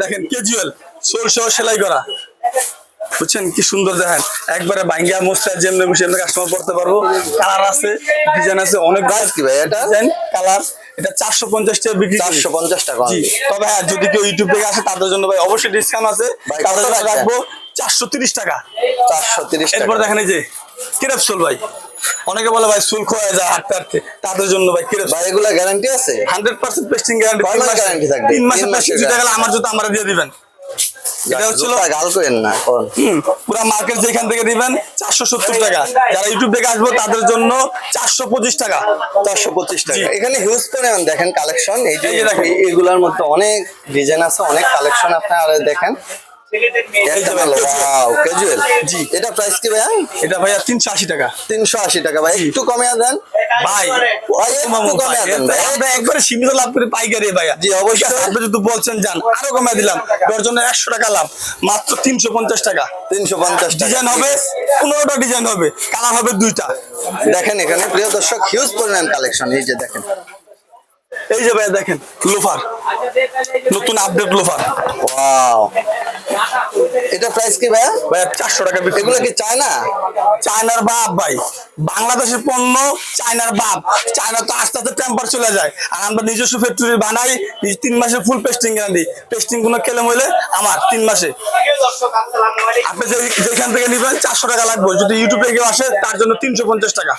দেখেন casual soul সহ সেলাই করা। বুঝছেন? কি সুন্দর দেখেন। একবারে বাঙ্গিয়া মোস্তা যেমনি বসে এমনি কাস্টমার পড়তে পারব। কালার আছে ডিজাইন আছে অনেক Price কি ভাই এটা? ডিজাইন কালার এটা চারশো পঞ্চাশ টাকা বিক্রি চারশো পঞ্চাশ টাকা তবে হ্যাঁ যদি কেউ ইউটিউব থেকে আসে তাদের জন্য ভাই অবশ্যই ডিসকাউন্ট আছে। তাদের রাখব চারশো তিরিশ টাকা। চারশো তিরিশ এরপর দেখেন এই যে কিরেপ সোল ভাই? অনেকে বলে ভাই সুল খোয়া যায় হাঁটতে হাঁটতে। তাদের জন্য ভাই কিরেপ ভাই এগুলা গ্যারান্টি আছে? Hundred percent pasting guarantee guarantee থাকবে? তিন মাসের পেস্টিং জুতা গেলে আমার জুতা আমরা দিয়ে দিবেন। এটা হচ্ছিল গাল করেন না পুরো মার্কেট যেখান থেকে দিবেন চারশো সত্তর টাকা। যারা ইউটিউব থেকে আসব তাদের জন্য চারশো পঁচিশ টাকা। চারশো পঁচিশ টাকা। এখানে হিউজ পরিমাণ দেখেন কালেকশন এই যে। এইগুলার মধ্যে অনেক ডিজাইন আছে অনেক কালেকশন আপনারা দেখেন। জি। এটা প্রাইস কি ভাইয়া? এটা ভাইয়া তিনশো আশি টাকা। তিনশো আশি টাকা ভাই একটু কমে দেন। ভাই ভাই, একটু কমে দেন ভাই। আমরা একবারে সীমিত লাভ করে পাইকারি ভাইয়া। জি, অবশ্যই। আপনি যদি বলছেন যান আরও কমে দিলাম। একশো টাকা লাভ মাত্র তিনশো পঞ্চাশ টাকা। তিনশো পঞ্চাশ ডিজাইন হবে পনেরোটা ডিজাইন হবে কালার হবে দুইটা। দেখেন এখানে প্রিয় দর্শক হিউজ পরিমাণ কালেকশন এই যে দেখেন। এই যে ভাইয়া দেখেন লোফার। নতুন আপডেট লোফার। ওয়াও এটা প্রাইস কি ভাইয়া? ভাইয়া চারশো টাকা বিক্রি এগুলো কি চায়না? চায়নার বাপ ভাই। বাংলাদেশের পণ্য চায়নার বাপ। চায়না তো আস্তে আস্তে টেম্পার চলে যায়। আর আমরা নিজস্ব ফ্যাক্টরি বানাই তিন মাসে ফুল পেস্টিং গ্যারান্টি পেস্টিং কোনো কেলে মইলে আমার তিন মাসে। আপনি যে- যেখান থেকে নিবেন চারশো টাকা লাগবে। যদি ইউটিউবে কেউ আসে তার জন্য তিনশো পঞ্চাশ টাকা।